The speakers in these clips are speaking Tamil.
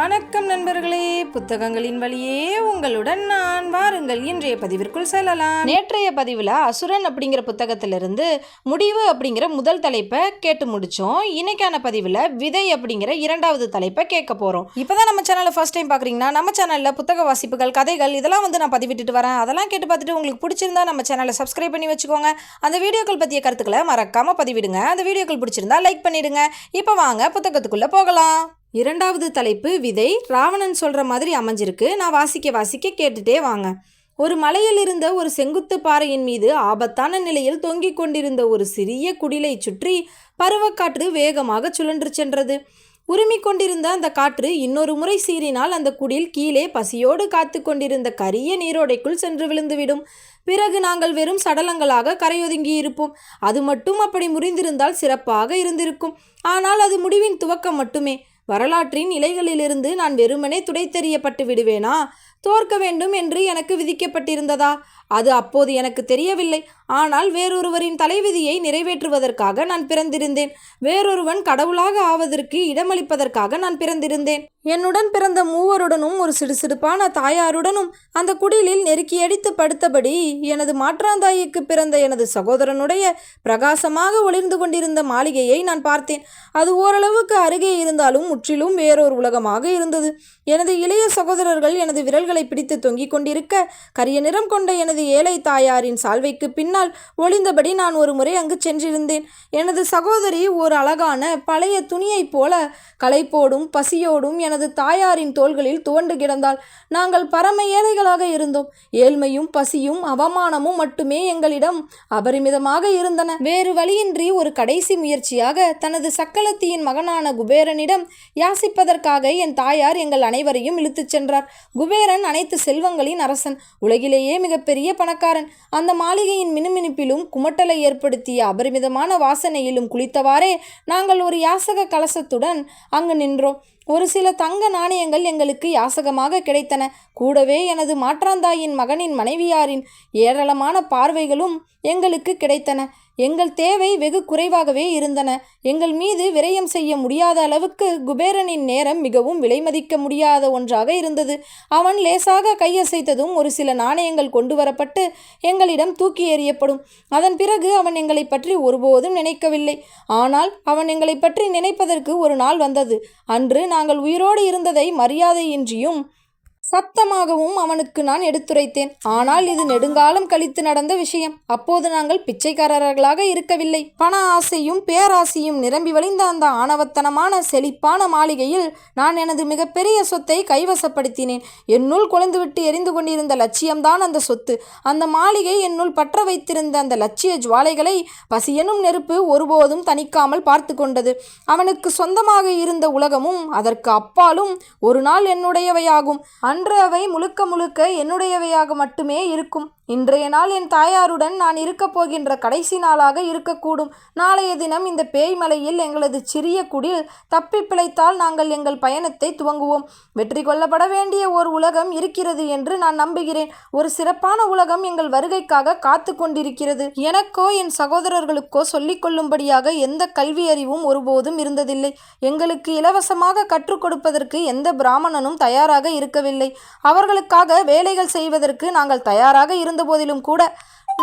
வணக்கம் நண்பர்களே புத்தகங்களின் வழியே உங்களுடன் நான் வாருங்கள். இன்றைய பதிவிற்குள் செல்லலாம். நேற்றைய பதிவில் அசுரன் அப்படிங்கிற புத்தகத்திலிருந்து முடிவு அப்படிங்கிற முதல் தலைப்பை கேட்டு முடிச்சோம். இன்னைக்கான பதிவில் விதை அப்படிங்கிற இரண்டாவது தலைப்பை கேட்க போகிறோம் இப்போதான் நம்ம சேனலை ஃபர்ஸ்ட் டைம் பார்க்குறீங்கன்னா நம்ம சேனலில் புத்தக வாசிப்புகள் கதைகள் இதெல்லாம் வந்து நான் பதிவிட்டுட்டு வரேன். அதெல்லாம் கேட்டு பார்த்துட்டு உங்களுக்கு பிடிச்சிருந்தா நம்ம சேனலை சப்ஸ்கிரைப் பண்ணி வச்சுக்கோங்க. அந்த வீடியோக்கள் பற்றிய கருத்துக்களை மறக்காமல் பதிவிடுங்க. அந்த வீடியோக்கள் பிடிச்சிருந்தா லைக் பண்ணிடுங்க. இப்போ வாங்க புத்தகத்துக்குள்ளே போகலாம். இரண்டாவது தலைப்பு விதை. ராவணன் சொல்கிற மாதிரி அமைஞ்சிருக்கு. நான் வாசிக்க வாசிக்க கேட்டுட்டே வாங்க. ஒரு மலையில் இருந்த ஒரு செங்குத்து பாறையின் மீது ஆபத்தான நிலையில் தொங்கிக் கொண்டிருந்த ஒரு சிறிய குடிலை சுற்றி பருவக்காற்று வேகமாக சுழன்று சென்றது. உரிமை கொண்டிருந்த அந்த காற்று இன்னொரு முறை சீறினால் அந்த குடில் கீழே பசியோடு காத்து கொண்டிருந்த கரிய நீரோடைக்குள் சென்று விழுந்துவிடும். பிறகு நாங்கள் வெறும் சடலங்களாக கரையொதுங்கி இருப்போம். அது மட்டும் அப்படி முறிந்திருந்தால் சிறப்பாக இருந்திருக்கும். ஆனால் அது முடிவின் துவக்கம் மட்டுமே. வரலாற்றின் இலைகளிலிருந்து நான் வெறுமனே துடைத்தெறியப்பட்டு விடுவேனா? தோற்க வேண்டும் என்று எனக்கு விதிக்கப்பட்டிருந்ததா? அது அப்போது எனக்கு தெரியவில்லை. ஆனால் வேறொருவரின் தலைவிதியை நிறைவேற்றுவதற்காக நான் பிறந்திருந்தேன். வேறொருவன் கடவுளாக ஆவதற்கு இடமளிப்பதற்காக நான் பிறந்திருந்தேன். என்னுடன் பிறந்த மூவருடனும் ஒரு சிடுசிடுப்பான தாயாருடனும் அந்த குடிலில் நெருக்கியடித்து படுத்தபடி எனது மாற்றாந்தாய்க்கு பிறந்த எனது சகோதரனுடைய பிரகாசமாக ஒளிர்ந்து கொண்டிருந்த மாளிகையை நான் பார்த்தேன். அது ஓரளவுக்கு அருகே இருந்தாலும் முற்றிலும் வேறொரு உலகமாக இருந்தது. எனது இளைய சகோதரர்கள் எனது விரல்களை பிடித்து தொங்கிக் கொண்டிருக்க கரிய நிறம் கொண்ட எனது ஏழை தாயாரின் சால்வைக்கு பின்னால் ஒளிந்தபடி நான் ஒரு முறை அங்கு சென்றிருந்தேன். எனது சகோதரி ஒரு அழகான பழைய துணியைப் போல களைப்போடும் பசியோடும் எனது தாயாரின் தோள்களில் துவண்டு கிடந்தாள். நாங்கள் பரம ஏழைகளாக இருந்தோம். ஏழ்மையும் பசியும் அவமானமும் மட்டுமே எங்களிடம் அபரிமிதமாக இருந்தன. வேறு வழியின்றி ஒரு கடைசி முயற்சியாக தனது சக்கலத்தியின் மகனான குபேரனிடம் யாசிப்பதற்காக என் தாயார் எங்கள் அனைவரையும் இழுத்துச் சென்றார். குபேரன் அனைத்து செல்வங்களின் அரசன். உலகிலேயே மிகப்பெரிய பணக்காரன். அந்த மாளிகையின் மினுமினுப்பிலும் குமட்டலை ஏற்படுத்திய அபரிமிதமான வாசனையிலும் குளித்தவாறே நாங்கள் ஒரு யாசக கலசத்துடன் அங்கு நின்றோம். ஒரு சில தங்க நாணயங்கள் எங்களுக்கு யாசகமாக கிடைத்தன. கூடவே எனது மாற்றாந்தாயின் மகனின் மனைவியாரின் ஏராளமான பார்வைகளும் எங்களுக்கு கிடைத்தன. எங்கள் தேவை வெகு குறைவாகவே இருந்தன. எங்கள் மீது விரயம் செய்ய முடியாத அளவுக்கு குபேரனின் நேரம் மிகவும் விலைமதிக்க முடியாத ஒன்றாக இருந்தது. அவன் லேசாக கையசைத்ததும் ஒரு சில நாணயங்கள் கொண்டு வரப்பட்டு எங்களிடம் தூக்கி எறியப்படும். அதன் பிறகு அவன் எங்களை பற்றி ஒருபோதும் நினைக்கவில்லை. ஆனால் அவன் எங்களை பற்றி நினைப்பதற்கு ஒரு நாள் வந்தது. அன்று நாங்கள் உயிரோடு இருந்ததை மரியாதையின்றியும் சத்தமாகவும் அவனுக்கு நான் எடுத்துரைத்தேன். ஆனால் இது நெடுங்காலம் கழித்து நடந்த விஷயம். அப்போது நாங்கள் பிச்சைக்காரர்களாக இருக்கவில்லை. பண ஆசையும் பேராசையும் நிரம்பி வழிந்த அந்த ஆணவத்தனமான செழிப்பான மாளிகையில் நான் எனது மிகப்பெரிய சொத்தை கைவசப்படுத்தினேன். என்னுள் குலைந்துவிட்டு எரிந்து கொண்டிருந்த லட்சியம்தான் அந்த சொத்து. அந்த மாளிகை என்னுள் பற்ற வைத்திருந்த அந்த லட்சிய ஜுவாலைகளை பசியெனும் நெருப்பு ஒருபோதும் தணிக்காமல் பார்த்து கொண்டது அவனுக்கு சொந்தமாக இருந்த உலகமும் அதற்கு அப்பாலும் ஒரு நாள் என்னுடையவையாகும். அன்று அவை முழுக்க முழுக்க என்னுடையவையாக மட்டுமே இருக்கும். இன்றைய நாள் என் தாயாருடன் நான் இருக்கப் போகின்ற கடைசி நாளாக இருக்கக்கூடும். நாளைய தினம் இந்த பேய்மலையில் எங்களது சிறிய குடில் தப்பி பிழைத்தால் நாங்கள் எங்கள் பயணத்தை துவங்குவோம். வெற்றி கொள்ளப்பட வேண்டிய ஒரு உலகம் இருக்கிறது என்று நான் நம்புகிறேன். ஒரு சிறப்பான உலகம் எங்கள் வருகைக்காக காத்து கொண்டிருக்கிறது. எனக்கோ என் சகோதரர்களுக்கோ சொல்லிக் கொள்ளும்படியாக எந்த கல்வி அறிவும் ஒருபோதும் இருந்ததில்லை. எங்களுக்கு இலவசமாக கற்றுக் கொடுப்பதற்கு எந்த பிராமணனும் தயாராக இருக்கவில்லை. அவர்களுக்காக வேலைகள் செய்வதற்கு நாங்கள் தயாராக இருந்த இருந்தபோதிலும் கூட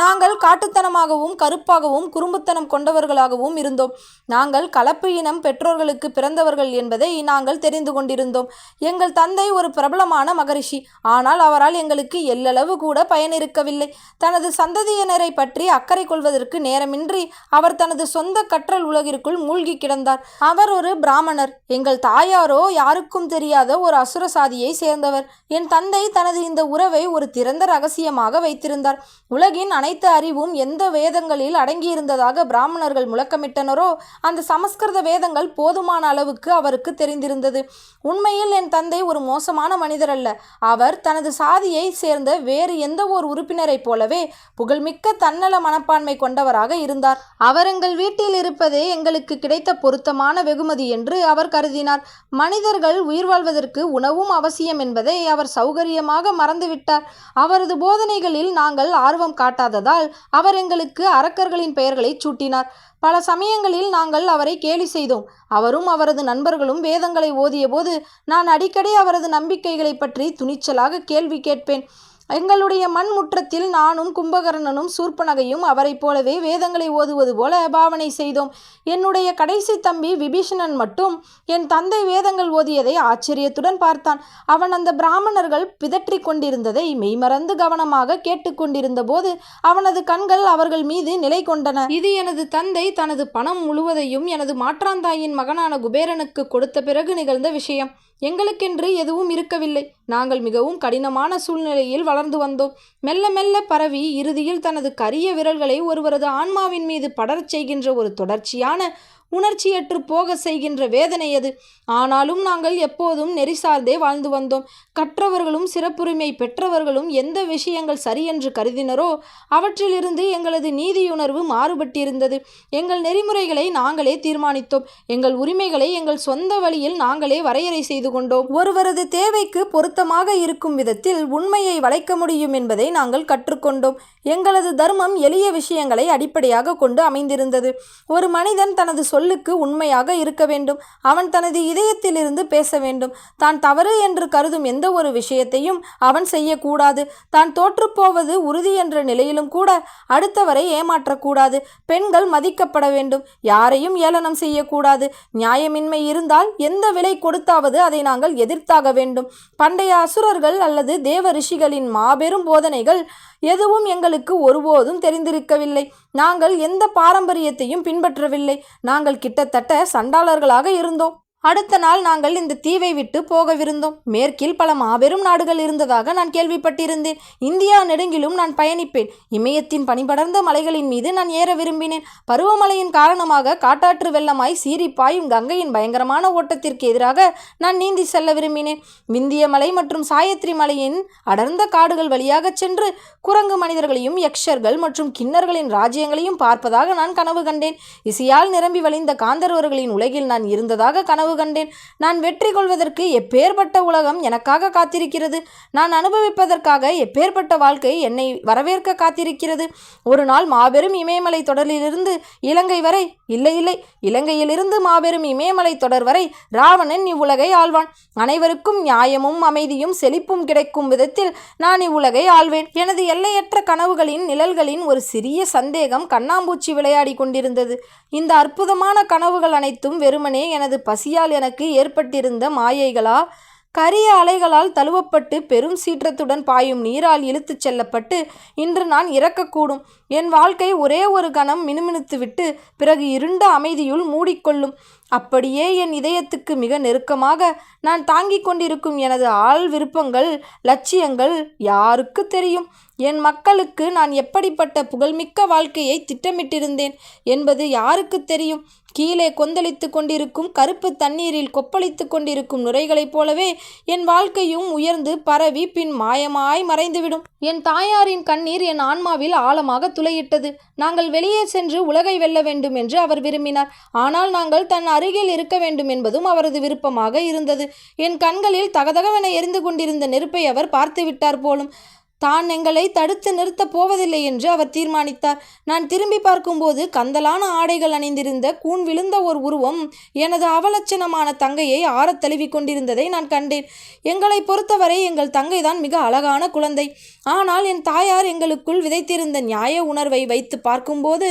நாங்கள் காட்டுத்தனமாகவும் கருப்பாகவும் குறும்புத்தனம் கொண்டவர்களாகவும் இருந்தோம். நாங்கள் கலப்பு இனம் பெற்றோர்களுக்கு பிறந்தவர்கள் என்பதை நாங்கள் தெரிந்து கொண்டிருந்தோம். எங்கள் தந்தை ஒரு பிரபலமான மகரிஷி. ஆனால் அவரால் எங்களுக்கு எல்லளவு கூட பயன் இருக்கவில்லை. தனது சந்ததியினரை பற்றி அக்கறை கொள்வதற்கு நேரமின்றி அவர் தனது சொந்த கற்றல் உலகிற்குள் மூழ்கி கிடந்தார். அவர் ஒரு பிராமணர். எங்கள் தாயாரோ யாருக்கும் தெரியாத ஒரு அசுர சாதியை சேர்ந்தவர். என் தந்தை தனது இந்த உறவை ஒரு திறந்த ரகசியமாக வைத்திருந்தார். உலகின் அனைத்து அறிவும் எந்த வேதங்களில் அடங்கியிருந்ததாக பிராமணர்கள் முழக்கமிட்டனரோ அந்த சமஸ்கிருத வேதங்கள் போதுமான அளவுக்கு அவருக்கு தெரிந்திருந்தது. உண்மையில் என் தந்தை ஒரு மோசமான மனிதர் அல்ல அவர் தனது சாதியை சேர்ந்த வேறு எந்த ஓர் உறுப்பினரைப் போலவே புகழ்மிக்க தன்னல மனப்பான்மை கொண்டவராக இருந்தார். அவர் எங்கள் வீட்டில் இருப்பதே எங்களுக்கு கிடைத்த பொருத்தமான வெகுமதி என்று அவர் கருதினார். மனிதர்கள் உயிர் வாழ்வதற்கு உணவும் அவசியம் என்பதை அவர் சௌகரியமாக மறந்துவிட்டார். அவரது போதனைகளில் நாங்கள் ஆர்வம் காட்டாத முடியாததால் அவர் எங்களுக்கு அரக்கர்களின் பெயர்களை சூட்டினார். பல சமயங்களில் நாங்கள் அவரை கேலி செய்தோம். அவரும் அவரது நண்பர்களும் வேதங்களை ஓதியபோது நான் அடிக்கடி அவரது நம்பிக்கைகளை பற்றி துணிச்சலாக கேள்வி கேட்பேன். எங்களுடைய மண் முற்றத்தில் நானும் கும்பகர்ணனும் சூர்ப்பனகையும் அவரைப் போலவே வேதங்களை ஓதுவது போல பாவனை செய்தோம். என்னுடைய கடைசி தம்பி விபீஷணன் மட்டும் என் தந்தை வேதங்கள் ஓதியதை ஆச்சரியத்துடன் பார்த்தான். அவன் அந்த பிராமணர்கள் பிதற்றிக் கொண்டிருந்ததை மெய்மறந்து கவனமாக கேட்டுக்கொண்டிருந்த போது அவனது கண்கள் அவர்கள் மீது நிலை கொண்டன. இது எனது தந்தை தனது பணம் முழுவதையும் எனது மாற்றாந்தாயின் மகனான குபேரனுக்கு கொடுத்த பிறகு நிகழ்ந்த விஷயம். எங்களுக்கென்று எதுவும் இருக்கவில்லை. நாங்கள் மிகவும் கடினமான சூழ்நிலையில் வளர்ந்து வந்தோம். மெல்ல மெல்ல பரவி இறுதியில் தனது கரிய விரல்களை ஒருவரது ஆன்மாவின் மீது படரச் செய்கின்ற ஒரு தொடர்ச்சியான உணர்ச்சியற்று போக செய்கின்ற வேதனை அது. ஆனாலும் நாங்கள் எப்போதும் நெறிசார்ந்தே வாழ்ந்து வந்தோம். கற்றவர்களும் சிறப்புரிமை பெற்றவர்களும் எந்த விஷயங்கள் சரியென்று கருதினரோ அவற்றிலிருந்து எங்களது நீதியுணர்வு மாறுபட்டிருந்தது. எங்கள் நெறிமுறைகளை நாங்களே தீர்மானித்தோம். எங்கள் உரிமைகளை எங்கள் சொந்த வழியில் நாங்களே வரையறை செய்து கொண்டோம். ஒருவரது தேவைக்கு பொருத்தமாக இருக்கும் விதத்தில் உண்மையை வளைக்க முடியும் என்பதை நாங்கள் கற்றுக்கொண்டோம். எங்களது தர்மம் எளிய விஷயங்களை அடிப்படையாக கொண்டு அமைந்திருந்தது. ஒரு மனிதன் தனது சொல்லுக்கு உண்மையாக இருக்க வேண்டும். அவன் தனது இதயத்திலிருந்து பேச வேண்டும். தான் தவறு என்று கருதும் எந்த ஒரு விஷயத்தையும் அவன் செய்யக்கூடாது. தான் தோற்றுப்போவது உறுதி என்ற நிலையிலும் கூட அடுத்தவரை ஏமாற்றக்கூடாது. பெண்கள் மதிக்கப்பட வேண்டும். யாரையும் ஏளனம் செய்யக்கூடாது. நியாயமின்மை இருந்தால் எந்த விலை கொடுத்தாவது அதை நாங்கள் எதிர்த்தாக வேண்டும். பண்டைய அசுரர்கள் அல்லது தேவ ரிஷிகளின் மாபெரும் போதனைகள் எதுவும் எங்களுக்கு ஒருபோதும் தெரிந்திருக்கவில்லை. நாங்கள் எந்த பாரம்பரியத்தையும் பின்பற்றவில்லை. நாங்கள் கிட்டத்தட்ட சண்டாளர்களாக இருந்தோம். அடுத்த நாள் நாங்கள் இந்த தீவை விட்டு போகவிருந்தோம். மேற்கில் பல மாபெரும் நாடுகள் இருந்ததாக நான் கேள்விப்பட்டிருந்தேன். இந்தியா நெடுங்கிலும் நான் பயணிப்பேன். இமயத்தின் பனிபடர்ந்த மலைகளின் மீது நான் ஏற விரும்பினேன். பருவமழையின் காரணமாக காட்டாற்று வெள்ளமாய் சீறி பாயும் கங்கையின் பயங்கரமான ஓட்டத்திற்கு எதிராக நான் நீந்தி செல்ல விரும்பினேன். விந்திய மலை மற்றும் சாயத்ரி மலையின் அடர்ந்த காடுகள் வழியாக சென்று குரங்கு மனிதர்களையும் யக்ஷர்கள் மற்றும் கிண்ணர்களின் ராஜ்யங்களையும் பார்ப்பதாக நான் கனவு கண்டேன். இசையால் நிரம்பி வழிந்த காந்தர்வர்களின் உலகில் நான் இருந்ததாக கனவு கண்டேன். நான் வெற்றி கொள்வதற்கு எப்பேற்பட்ட உலகம் எனக்காக காத்திருக்கிறது. நான் அனுபவிப்பதற்காக எப்பேற்பட்ட வாழ்க்கை என்னை வரவேற்க காத்திருக்கிறது. ஒரு நாள் மாபெரும் இமயமலை தொடரிலிருந்து இலங்கை வரை இல்லை இல்லை இலங்கையிலிருந்து மாபெரும் இமயமலை தொடர் வரை ராவணன் இவ்வுலகை ஆழ்வான் அனைவருக்கும் நியாயமும் அமைதியும் செழிப்பும் கிடைக்கும் விதத்தில் நான் இவ்வுலகை ஆள்வேன். எனது எல்லையற்ற கனவுகளின் நிழல்களின் ஒரு சிறிய சந்தேகம் கண்ணாம்பூச்சி விளையாடி கொண்டிருந்தது. இந்த அற்புதமான கனவுகள் அனைத்தும் வெறுமனே எனது பசியால் எனக்கு ஏற்பட்டிருந்த மாயைகளா? கரிய அலைகளால் தழுவப்பட்டு பெரும் சீற்றத்துடன் பாயும் நீரால் இழுத்துச் செல்லப்பட்டு இன்று நான் இறக்கக்கூடும். என் வாழ்க்கை ஒரே ஒரு கணம் மினுமினுத்துவிட்டு பிறகு இருண்ட அமைதியுள் மூடிக்கொள்ளும். அப்படியே என் இதயத்துக்கு மிக நெருக்கமாக நான் தாங்கிக் கொண்டிருக்கும் எனது ஆள் விருப்பங்கள் லட்சியங்கள் யாருக்கு தெரியும்? என் மக்களுக்கு நான் எப்படிப்பட்ட புகழ்மிக்க வாழ்க்கையை திட்டமிட்டிருந்தேன் என்பது யாருக்கு தெரியும்? கீழே கொந்தளித்து கொண்டிருக்கும் கருப்பு தண்ணீரில் கொப்பளித்து கொண்டிருக்கும் நுரைகளைப் போலவே என் வாழ்க்கையும் உயர்ந்து பரவி பின் மாயமாய் மறைந்துவிடும். என் தாயாரின் கண்ணீர் என் ஆன்மாவில் ஆழமாக துளையிட்டது. நாங்கள் வெளியே சென்று உலகை வெல்ல வேண்டும் என்று அவர் விரும்பினார். ஆனால் நாங்கள் தன் அருகில் இருக்க வேண்டும் என்பதும் அவரது விருப்பமாக இருந்தது. என் கண்களில் தகதகவென எரிந்து கொண்டிருந்த நெருப்பை அவர் பார்த்து விட்டார் போலும். தான் எங்களை தடுத்து நிறுத்தப் போவதில்லை என்று அவர் தீர்மானித்தார். நான் திரும்பி பார்க்கும்போது கந்தலான ஆடைகள் அணிந்திருந்த கூன் விழுந்த ஒரு உருவம் எனது அவலட்சணமான தங்கையை ஆறத் தழுவிக் கொண்டிருந்ததை நான் கண்டேன். எங்களை பொறுத்தவரை எங்கள் தங்கைதான் மிக அழகான குழந்தை. ஆனால் என் தாயார் எங்களுக்குள் விதைத்திருந்த நியாய உணர்வை வைத்து பார்க்கும்போது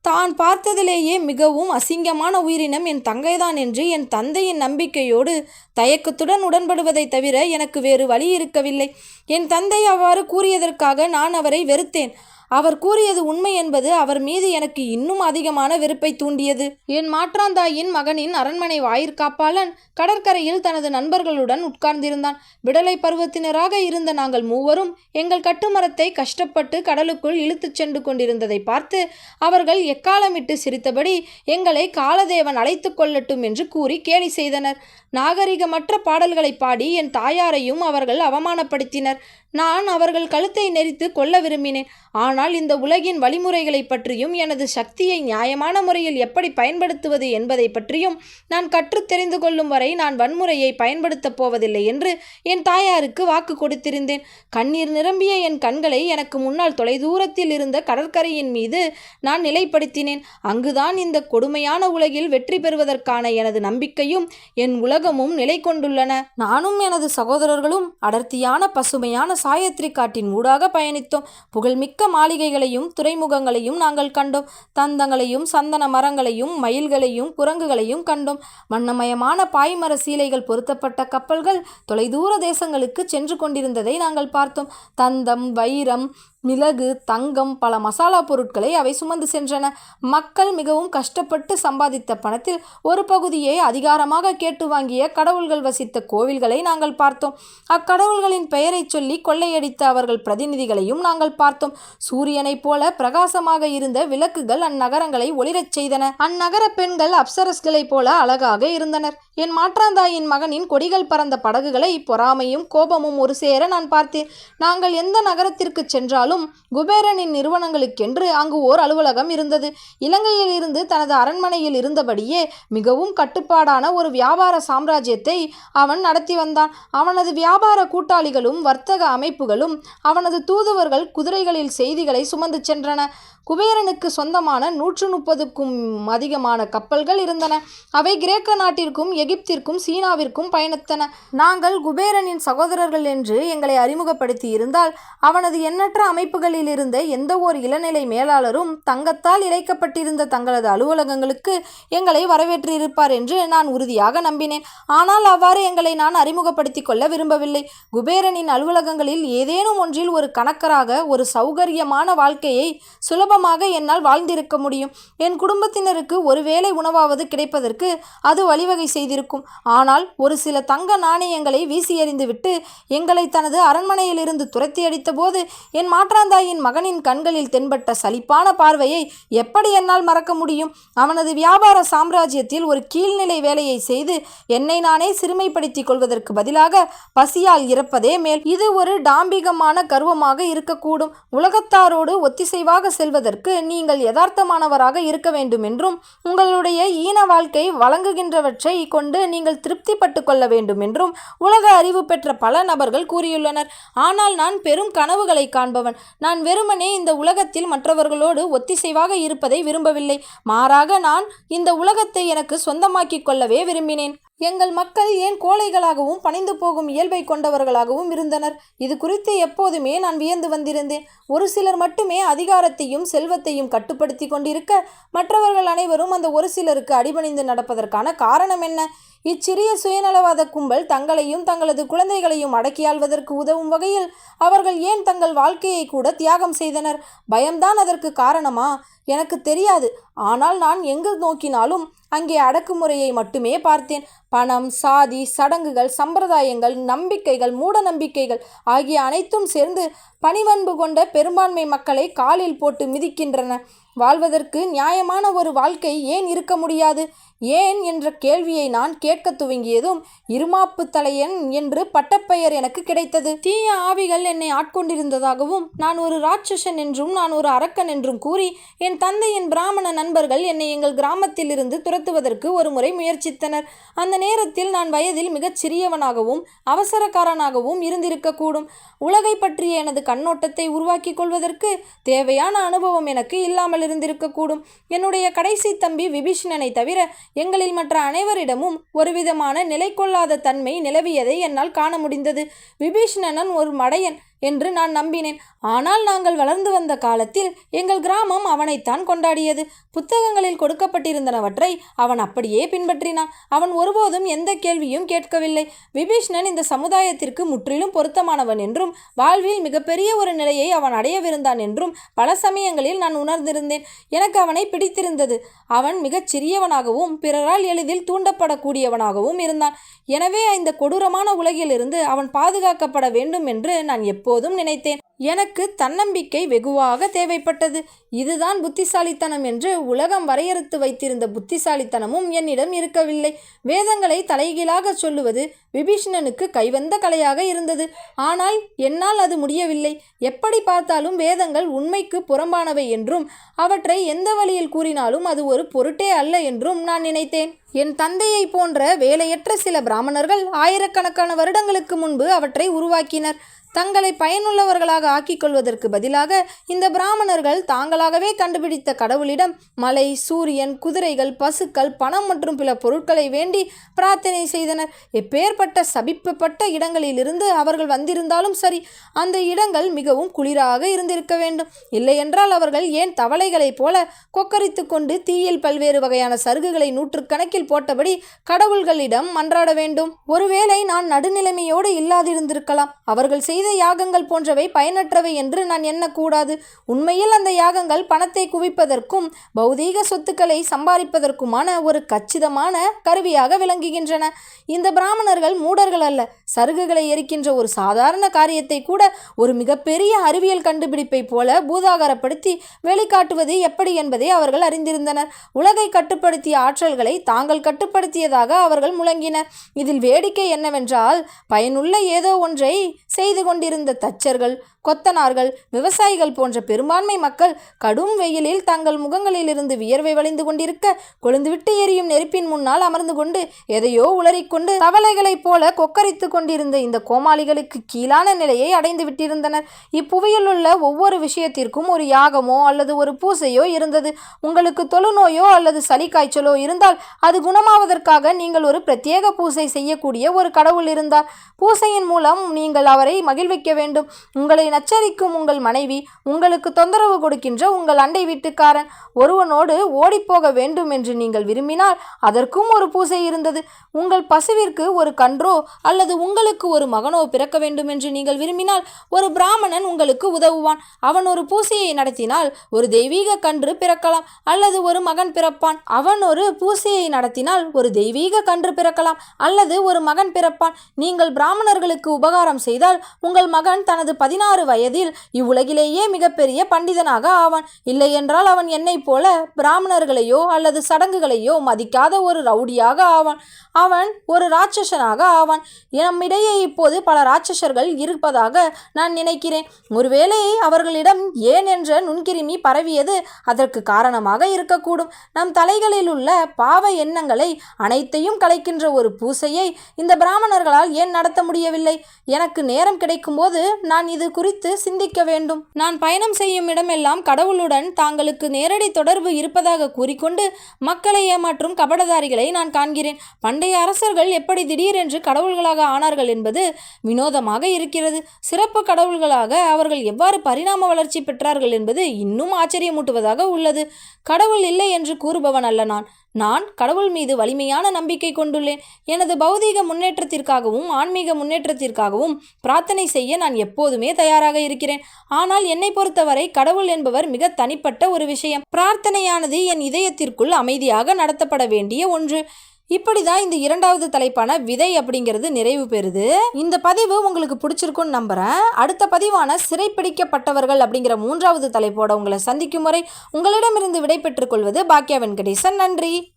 தான் பார்த்ததிலேயே மிகவும் அசிங்கமான உயிரினம் என் தங்கைதான் என்று என் தந்தையின் நம்பிக்கையோடு தயக்கத்துடன் உடன்படுவதைத் தவிர எனக்கு வேறு வழி இருக்கவில்லை. என் தந்தை அவ்வாறு கூறியதற்காக நான் அவரை வெறுத்தேன். அவர் கூறியது உண்மை என்பது அவர் மீது எனக்கு இன்னும் அதிகமான வெறுப்பை தூண்டியது. என் மாற்றாந்தாயின் மகனின் அரண்மனை வாயிற்காப்பாளன் கடற்கரையில் தனது நண்பர்களுடன் உட்கார்ந்திருந்தான். விடலை பருவத்தினராக இருந்த நாங்கள் மூவரும் எங்கள் கட்டுமரத்தை கஷ்டப்பட்டு கடலுக்குள் இழுத்துச் சென்று கொண்டிருந்ததை பார்த்து அவர்கள் எக்காலமிட்டு சிரித்தபடி எங்களை காலதேவன் அழைத்து கொள்ளட்டும் என்று கூறி கேலி செய்தனர். நாகரிகமற்ற பாடல்களை பாடி என் தாயாரையும் அவர்கள் அவமானப்படுத்தினர். நான் அவர்கள் கழுத்தை நெரித்து கொல்ல விரும்பினேன். ஆனால் இந்த உலகின் வழிமுறைகளை பற்றியும் எனது சக்தியை நியாயமான முறையில் எப்படி பயன்படுத்துவது என்பதை பற்றியும் நான் கற்றுத் தெரிந்து கொள்ளும் வரை நான் வன்முறையை பயன்படுத்தப் போவதில்லை என்று என் தாயாருக்கு வாக்கு கொடுத்திருந்தேன். கண்ணீர் நிரம்பிய என் கண்களை எனக்கு முன்னால் தொலைதூரத்தில் இருந்த கடற்கரையின் மீது நான் நிலைப்படுத்தினேன். அங்குதான் இந்த கொடுமையான உலகில் வெற்றி பெறுவதற்கான எனது நம்பிக்கையும் என் உலகமும் நிலை கொண்டுள்ளன நானும் எனது சகோதரர்களும் அடர்த்தியான பசுமையான சாயத்ரி காட்டின் ஊடாக பயணித்தோம். புகழ்மிக்க மாளிகைகளையும் துறைமுகங்களையும் நாங்கள் கண்டோம். தந்தங்களையும் சந்தன மரங்களையும் மயில்களையும் குரங்குகளையும் கண்டோம். வண்ணமயமான பாய்மர சீலைகள் பொருத்தப்பட்ட கப்பல்கள் தொலைதூர தேசங்களுக்கு சென்று கொண்டிருந்ததை நாங்கள் பார்த்தோம். தந்தம் வைரம் மிளகு தங்கம் பல மசாலா பொருட்களை அவை சுமந்து சென்றன. மக்கள் மிகவும் கஷ்டப்பட்டு சம்பாதித்த பணத்தில் ஒரு பகுதியை அதிகாரமாக கேட்டு வாங்கிய கடவுள்கள் வசித்த கோவில்களை நாங்கள் பார்த்தோம். அக்கடவுள்களின் பெயரைச் சொல்லி கொள்ளையடித்த அவர்கள் பிரதிநிதிகளையும் நாங்கள் பார்த்தோம். சூரியனைப் போல பிரகாசமாக இருந்த விளக்குகள் அந்நகரங்களை ஒளிரச் செய்தன. அந்நகர பெண்கள் அப்சரஸ்களைப் போல அழகாக இருந்தனர். என் மாற்றாந்தாயின் மகனின் கொடிகள் பறந்த படகுகளை பொறாமையும் கோபமும் ஒரு சேர நான் பார்த்தேன். நாங்கள் எந்த நகரத்திற்கு சென்றாலும் குபேரனின் நிறுவனங்களுக்கென்று அங்கு ஓர் அலுவலகம் இருந்தது. இலங்கையில் இருந்து தனது அரண்மனையில் இருந்தபடியே மிகவும் கட்டுப்பாடான ஒரு வியாபார சாம்ராஜ்யத்தை அவன் நடத்தி வந்தான். அவனது வியாபார கூட்டாளிகளும் வர்த்தக அமைப்புகளும் அவனது தூதுவர்கள் குதிரைகளில் செய்திகளை சுமந்து சென்றன. குபேரனுக்கு சொந்தமான நூற்று முப்பதுக்கும் அதிகமான கப்பல்கள் இருந்தன. அவை கிரேக்க நாட்டிற்கும் எகிப்திற்கும் சீனாவிற்கும் பயணித்தன. நாங்கள் குபேரனின் சகோதரர்கள் என்று எங்களை அறிமுகப்படுத்தி இருந்தால் அவனது எண்ணற்ற அமைப்புகளில் இருந்த எந்த ஓர் இளநிலை மேலாளரும் தங்கத்தால் இழைக்கப்பட்டிருந்த தங்களது அலுவலகங்களுக்கு எங்களை வரவேற்றிருப்பார் என்று நான் உறுதியாக நம்பினேன். ஆனால் அவ்வாறு எங்களை நான் அறிமுகப்படுத்திக் கொள்ள விரும்பவில்லை. குபேரனின் அலுவலகங்களில் ஏதேனும் ஒன்றில் ஒரு கணக்கராக ஒரு சௌகரியமான வாழ்க்கையை சுலபமாக என்னால் வாழ்ந்திருக்க முடியும். என் குடும்பத்தினருக்கு ஒருவேளை உணவாவது கிடைப்பதற்கு அது வழிவகை செய்திருக்கும். ஆனால் ஒரு சில தங்க நாணயங்களை வீசி எறிந்துவிட்டு எங்களை தனது அரண்மனையிலிருந்து துரத்தி அடித்தபோது என் மாற்றாந்தாயின் மகனின் கண்களில் தென்பட்ட சலிப்பான பார்வையை எப்படி என்னால் மறக்க முடியும்? அவனது வியாபார சாம்ராஜ்யத்தில் ஒரு கீழ்நிலை வேலையை செய்து என்னை நானே சிறுமைப்படுத்திக் கொள்வதற்கு பதிலாக பசியால் இறப்பதே மேல். இது ஒரு டாம்பிகமான கர்வமாக இருக்கக்கூடும். உலகத்தாரோடு ஒத்திசைவாக செல்வதற்கு நீங்கள் யதார்த்தமானவராக இருக்க வேண்டும் என்றும் உங்களுடைய ஈன வாழ்க்கை வழங்குகின்றவற்றை கொண்டு நீங்கள் திருப்திப்பட்டு கொள்ள வேண்டும் என்றும் உலக அறிவு பெற்ற பல நபர்கள் கூறியுள்ளனர். ஆனால் நான் பெரும் கனவுகளை காண்பவன். நான் வெறுமனே இந்த உலகத்தில் மற்றவர்களோடு ஒத்திசைவாக இருப்பதை விரும்பவில்லை. மாறாக நான் இந்த உலகத்தை எனக்கு சொந்தமாக்கிக் கொள்ளவே விரும்பினேன். எங்கள் மக்கள் ஏன் கோழைகளாகவும் பணிந்து போகும் இயல்பை கொண்டவர்களாகவும் இருந்தனர்? இது குறித்து எப்போதுமே நான் வியந்து வந்திருந்தேன். ஒரு சிலர் மட்டுமே அதிகாரத்தையும் செல்வத்தையும் கட்டுப்படுத்தி கொண்டிருக்க மற்றவர்கள் அனைவரும் அந்த ஒரு சிலருக்கு அடிபணிந்து நடப்பதற்கான காரணம் என்ன? இச்சிறிய சுயநலவாத கும்பல் தங்களையும் தங்களது குழந்தைகளையும் அடக்கியாள்வதற்கு உதவும் வகையில் அவர்கள் ஏன் தங்கள் வாழ்க்கையை கூட தியாகம் செய்தனர்? பயம்தான் அதற்கு காரணமா? எனக்கு தெரியாது. ஆனால் நான் எங்கு நோக்கினாலும் அங்கே அடக்குமுறையை மட்டுமே பார்த்தேன். பணம் சாதி சடங்குகள் சம்பிரதாயங்கள் நம்பிக்கைகள் மூட நம்பிக்கைகள் ஆகிய அனைத்தும் சேர்ந்து பணிவன்பு கொண்ட பெரும்பான்மை மக்களை காலில் போட்டு மிதிக்கின்றன. வாழ்வதற்கு நியாயமான ஒரு வாழ்க்கை ஏன் இருக்க முடியாது? ஏன் என்ற கேள்வியை நான் கேட்கத் துவங்கியதும் இருமாப்பு தலையன் என்று பட்டப்பெயர் எனக்கு கிடைத்தது. தீய ஆவிகள் என்னை ஆட்கொண்டிருந்ததாகவும் நான் ஒரு ராட்சசன் என்றும் நான் ஒரு அரக்கன் என்றும் கூறி என் தந்தையின் பிராமண நண்பர்கள் என்னை எங்கள் கிராமத்திலிருந்து துரத்துவதற்கு ஒரு முறை முயற்சித்தனர். அந்த நேரத்தில் நான் வயதில் மிகச் சிறியவனாகவும் அவசரக்காரனாகவும் இருந்திருக்கக்கூடும். உலகை பற்றிய எனது கண்ணோட்டத்தை உருவாக்கிக் கொள்வதற்கு தேவையான அனுபவம் எனக்கு இல்லாமல் இருந்திருக்கக்கூடும். என்னுடைய கடைசி தம்பி விபீஷணனை தவிர எங்களில் மற்ற அனைவரிடமும் ஒருவிதமான நிலை கொள்ளாத தன்மை நிலவியதை என்னால் காண முடிந்தது. விபீஷணனன் ஒரு மடையன் என்று நான் நம்பினேன். ஆனால் நாங்கள் வளர்ந்து வந்த காலத்தில் எங்கள் கிராமம் அவனைத்தான் கொண்டாடியது. புத்தகங்களில் கொடுக்கப்பட்டிருந்தனவற்றை அவன் அப்படியே பின்பற்றினான். அவன் ஒருபோதும் எந்த கேள்வியும் கேட்கவில்லை. விபீஷ்ணன் இந்த சமுதாயத்திற்கு முற்றிலும் பொருத்தமானவன் என்றும் வாழ்வில் மிகப்பெரிய ஒரு நிலையை அவன் அடையவிருந்தான் என்றும் பல சமயங்களில் நான் உணர்ந்திருந்தேன். எனக்கு அவனை பிடித்திருந்தது. அவன் மிகச் சிறியவனாகவும் பிறரால் எளிதில் தூண்டப்படக்கூடியவனாகவும் இருந்தான். எனவே இந்த கொடூரமான உலகிலிருந்து அவன் பாதுகாக்கப்பட வேண்டும் என்று நான் எப்போதும் நினைத்தேன். எனக்கு தன்னம்பிக்கை வெகுவாக தேவைப்பட்டது. இதுதான் புத்திசாலித்தனம் என்று உலகம் வரையறுத்து வைத்திருந்த புத்திசாலித்தனமும் என்னிடம் இருக்கவில்லை. வேதங்களை தலைகீழாக சொல்லுவது விபீஷணனுக்கு கைவந்த கலையாக இருந்தது. ஆனால் என்னால் அது முடியவில்லை. எப்படி பார்த்தாலும் வேதங்கள் உண்மைக்கு புறம்பானவை என்றும் அவற்றை எந்த வழியில் கூறினாலும் அது ஒரு பொருட்டே அல்ல என்றும் நான் நினைத்தேன். என் தந்தையை போன்ற வேலையற்ற சில பிராமணர்கள் ஆயிரக்கணக்கான வருடங்களுக்கு முன்பு அவற்றை உருவாக்கினர். தங்களை பயனுள்ளவர்களாக ஆக்கிக் கொள்வதற்கு பதிலாக இந்த பிராமணர்கள் தாங்களாகவே கண்டுபிடித்த கடவுளிடம் மலை சூரியன் குதிரைகள் பசுக்கள் பணம் மற்றும் பிற பொருட்களை வேண்டி பிரார்த்தனை செய்தனர். எப்பேற்பட்ட சபிப்பப்பட்ட இடங்களிலிருந்து அவர்கள் வந்திருந்தாலும் சரி அந்த இடங்கள் மிகவும் குளிராக இருந்திருக்க வேண்டும். இல்லையென்றால் அவர்கள் ஏன் தவளைகளைப் போல கொக்கரித்து கொண்டு தீயில் பல்வேறு வகையான சருகுகளை நூற்றுக்கணக்கில் போட்டபடி கடவுள்களிடம் மன்றாட வேண்டும்? ஒருவேளை நான் நடுநிலைமையோடு இல்லாதிருந்திருக்கலாம். அவர்கள் செய்த யாகங்கள் போன்றவை பயனற்றவை என்று நான் எண்ணக்கூடாது. உண்மையில் அந்த யாகங்கள் பணத்தை குவிப்பதற்கும் பௌதீக சொத்துக்களை சம்பாதிப்பதற்குமான ஒரு கச்சிதமான கருவியாக விளங்குகின்றன. இந்த பிராமணர்கள் மூடர்கள் அல்ல. சருகுகளை எரிக்கின்ற ஒரு சாதாரண காரியத்தை கூட ஒரு மிகப்பெரிய அறிவியல் கண்டுபிடிப்பை போல பூதாகரப்படுத்தி வெளிக்காட்டுவது எப்படி என்பதை அவர்கள் அறிந்திருந்தனர். உலகை கட்டுப்படுத்திய ஆற்றல்களை தாங்கள் கட்டுப்படுத்தியதாக அவர்கள் முழங்கினர். இதில் வேடிக்கை என்னவென்றால் பயனுள்ள ஏதோ ஒன்றை செய்து கொண்டிருந்த தச்சர்கள் கொத்தனார்கள் விவசாயிகள் போன்ற பெரும்பான்மை மக்கள் கடும் வெயிலில் தங்கள் முகங்களிலிருந்து வியர்வை வழிந்து கொண்டிருக்க கொழுந்துவிட்டு எரியும் நெருப்பின் முன்னால் அமர்ந்து கொண்டு எதையோ உளறிக்கொண்டு தவளைகளைப் போல கொக்கரித்து கொண்டிருந்த இந்த கோமாளிகளுக்கு கீழான நிலையை அடைந்து விட்டிருந்தனர். இப்புவியில் உள்ள ஒவ்வொரு விஷயத்திற்கும் ஒரு யாகமோ அல்லது ஒரு பூசையோ இருந்தது. உங்களுக்கு தொழுநோயோ அல்லது சளி காய்ச்சலோ இருந்தால் அது குணமாவதற்காக நீங்கள் ஒரு பிரத்யேக பூசை செய்யக்கூடிய ஒரு கடவுள் இருந்தார். பூசையின் மூலம் நீங்கள் அவரை மகிழ்விக்க வேண்டும். உங்களை நச்சரிக்கும் உங்கள் மனைவி உங்களுக்கு தொந்தரவு கொடுக்கின்ற உங்கள் அண்டை வீட்டுக்காரன். ஒருவனோடு ஓடிப்போக வேண்டும் என்று நீங்கள் விரும்பினால் அதற்கும் ஒரு பூசை இருந்தது. உங்கள் பசுவிற்கு ஒரு கன்றோ அல்லது உங்களுக்கு ஒரு மகனோ பிறக்க வேண்டும் என்று நீங்கள் விரும்பினால் ஒரு பிராமணன் உங்களுக்கு உதவுவான். அவன் ஒரு பூசையை நடத்தினால் ஒரு தெய்வீக கன்று பிறக்கலாம் அல்லது ஒரு மகன் பிறப்பான். அவன் ஒரு பூசையை நடத்தினால் ஒரு தெய்வீக கன்று பிறக்கலாம் அல்லது ஒரு மகன் பிறப்பான். நீங்கள் பிராமணர்களுக்கு உபகாரம் செய்தால் உங்கள் மகன் தனது பதினாறு வயதில் இவ்வுலகிலேயே மிகப்பெரிய பண்டிதனாக ஆவான். இல்லையென்றால் அவன் என்னைப் போல பிராமணர்களையோ அல்லது சடங்குகளையோ மதிக்காத ஒரு ரவுடியாக ஆவான். அவன் ஒரு ராட்சசனாக ஆவான். நம்மிடையே இப்போது பல ராட்சசர்கள் இருப்பதாக நான் நினைக்கிறேன். ஒருவேளை அவர்களிடம் ஏன் என்ற நுண்கிருமி பரவியது அதற்கு காரணமாக இருக்கக்கூடும். நம் தலைகளில் உள்ள பாவ எண்ணங்களை அனைத்தையும் கலைக்கின்ற ஒரு பூசையை இந்த பிராமணர்களால் ஏன் நடத்த முடியவில்லை? எனக்கு நேரம் கிடைக்கும்போது நான் இது குறித்து சிந்திக்க வேண்டும். நான் பயணம் செய்யும் இடமெல்லாம் கடவுளுடன் தாங்களுக்கு நேரடி தொடர்பு இருப்பதாக கூறிக்கொண்டு மக்களை ஏமாற்றும் கபடதாரிகளை நான் காண்கிறேன். பண்டைய அரசர்கள் எப்படி திடீரென்று கடவுள்களாக ஆனார்கள் என்பது வினோதமாக இருக்கிறது. சிறப்பு கடவுள்களாக அவர்கள் எவ்வாறு பரிணாம வளர்ச்சி பெற்றார்கள் என்பது இன்னும் ஆச்சரியமூட்டுவதாக உள்ளது. கடவுள் இல்லை என்று கூறுபவன் அல்ல நான். நான் கடவுள் மீது வலிமையான நம்பிக்கை கொண்டுள்ளேன். எனது பௌதீக முன்னேற்றத்திற்காகவும் ஆன்மீக முன்னேற்றத்திற்காகவும் பிரார்த்தனை செய்ய நான் எப்போதுமே தயாராக இருக்கிறேன். ஆனால் என்னை பொறுத்தவரை கடவுள் என்பவர் மிக தனிப்பட்ட ஒரு விஷயம். பிரார்த்தனையானது என் இதயத்திற்குள் அமைதியாக நடத்தப்பட வேண்டிய ஒன்று. இப்படிதான் இந்த இரண்டாவது தலைப்பான விதை அப்படிங்கிறது நிறைவு பெறுது. இந்த பதிவு உங்களுக்கு பிடிச்சிருக்குன்னு நம்புறேன். அடுத்த பதிவான சிறைப்பிடிக்கப்பட்டவர்கள் அப்படிங்கிற மூன்றாவது தலைப்போட உங்களை சந்திக்கும் முறை உங்களிடமிருந்து விடை பெற்றுக் கொள்வது பாக்கியா வெங்கடேசன். நன்றி.